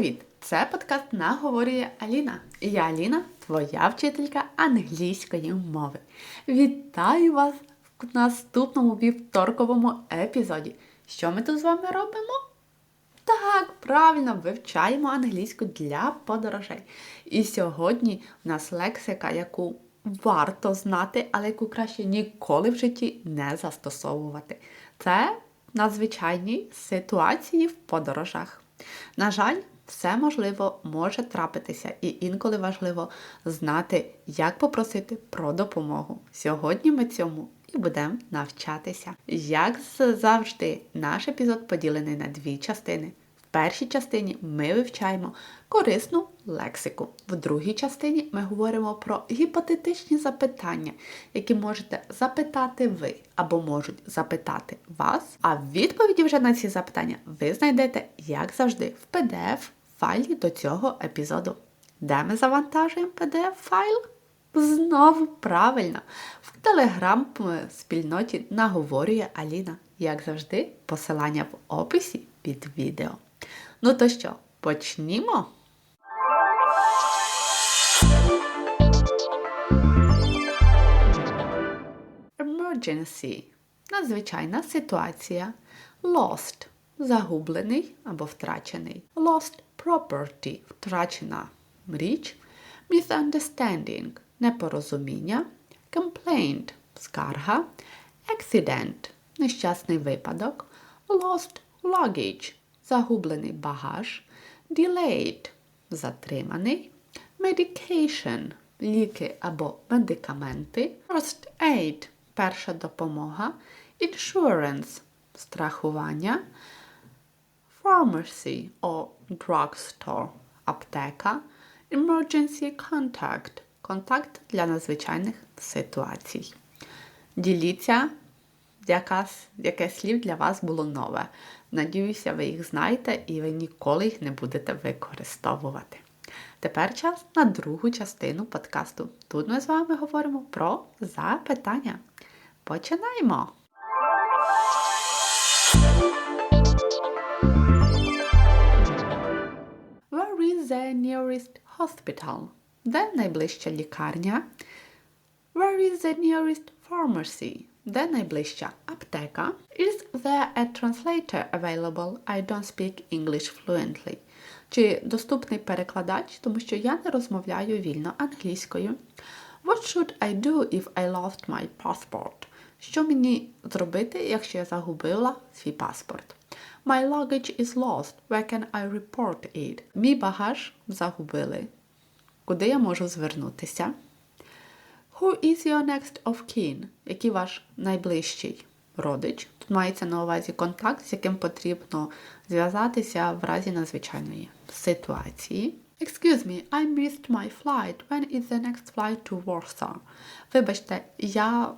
Привіт! Це подкаст Наговорює Аліна. І я Аліна, твоя вчителька англійської мови. Вітаю вас в наступному вівторковому епізоді. Що ми тут з вами робимо? Так, правильно вивчаємо англійську для подорожей. І сьогодні у нас лексика, яку варто знати, але яку краще ніколи в житті не застосовувати. Це надзвичайні ситуації в подорожах. На жаль, все можливо може трапитися, і інколи важливо знати, як попросити про допомогу. Сьогодні ми цьому і будемо навчатися. Як завжди, наш епізод поділений на дві частини. В першій частині ми вивчаємо корисну лексику. В другій частині ми говоримо про гіпотетичні запитання, які можете запитати ви або можуть запитати вас. А відповіді вже на ці запитання ви знайдете, як завжди, в PDF файлі до цього епізоду. Де ми завантажуємо PDF-файл? Знову правильно! В телеграм-спільноті наговорює Аліна. Як завжди, посилання в описі під відео. Ну то що, почнімо? Emergency надзвичайна ситуація. Lost загублений або втрачений. Lost property втрачена річ. Misunderstanding непорозуміння. Complaint скарга. Accident нещасний випадок. Lost luggage загублений багаж. Delayed затриманий. Medication ліки або медикаменти. First aid перша допомога. Insurance страхування. Pharmacy drugstore аптека. Emergency contact контакт для надзвичайних ситуацій. Діліться, якась, яке слів для вас було нове. Надіюся, ви їх знаєте і ви ніколи їх не будете використовувати. Тепер час на другу частину подкасту. Тут ми з вами говоримо про запитання. Починаємо! Hospital? Де найближча лікарня? Where is the nearest pharmacy? Де найближча аптека? Is there a translator available? I don't speak English fluently. Чи доступний перекладач, тому що я не розмовляю вільно англійською. What should I do if I lost my passport? Що мені зробити, якщо я загубила свій паспорт? My luggage is lost. Where can I report it? Мій багаж загубили. Куди я можу звернутися? Who is your next of kin? Який ваш найближчий родич? Тут мається на увазі контакт, з яким потрібно зв'язатися в разі надзвичайної ситуації. Excuse me, I missed my flight. When is the next flight to Warsaw? Вибачте, я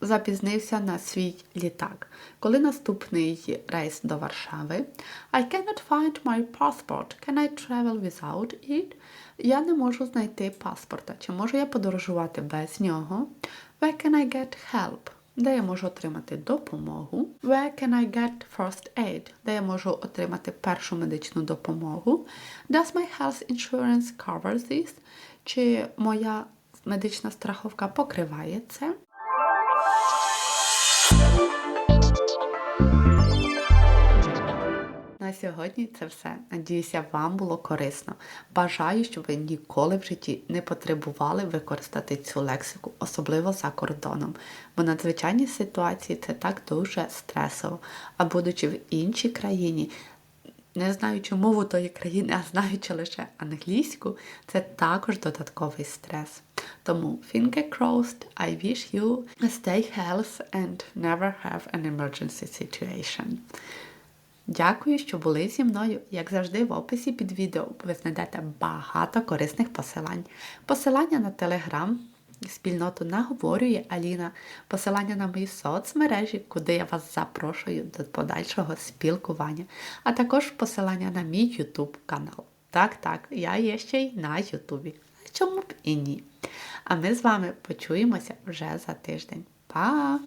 запізнився на свій літак. Коли наступний рейс до Варшави? I cannot find my passport. Can I travel without it? Я не можу знайти паспорта. Чи можу я подорожувати без нього? Where can I get help? Де я можу отримати допомогу? Where can I get first aid? Де я можу отримати першу медичну допомогу? Does my health insurance cover this? Чи моя медична страховка покриває це? Сьогодні це все. Надіюся, вам було корисно. Бажаю, щоб ви ніколи в житті не потребували використати цю лексику, особливо за кордоном. Бо надзвичайні ситуації це так дуже стресово. А будучи в іншій країні, не знаючи мову тої країни, а знаючи лише англійську, це також додатковий стрес. Тому finger crossed, I wish you stay healthy and never have an emergency situation. Дякую, що були зі мною. Як завжди, в описі під відео ви знайдете багато корисних посилань. Посилання на телеграм, спільноту наговорює Аліна, посилання на мої соцмережі, куди я вас запрошую до подальшого спілкування, а також посилання на мій YouTube канал. Так, так, я є ще й на Ютубі. Чому б і ні? А ми з вами почуємося вже за тиждень. Па!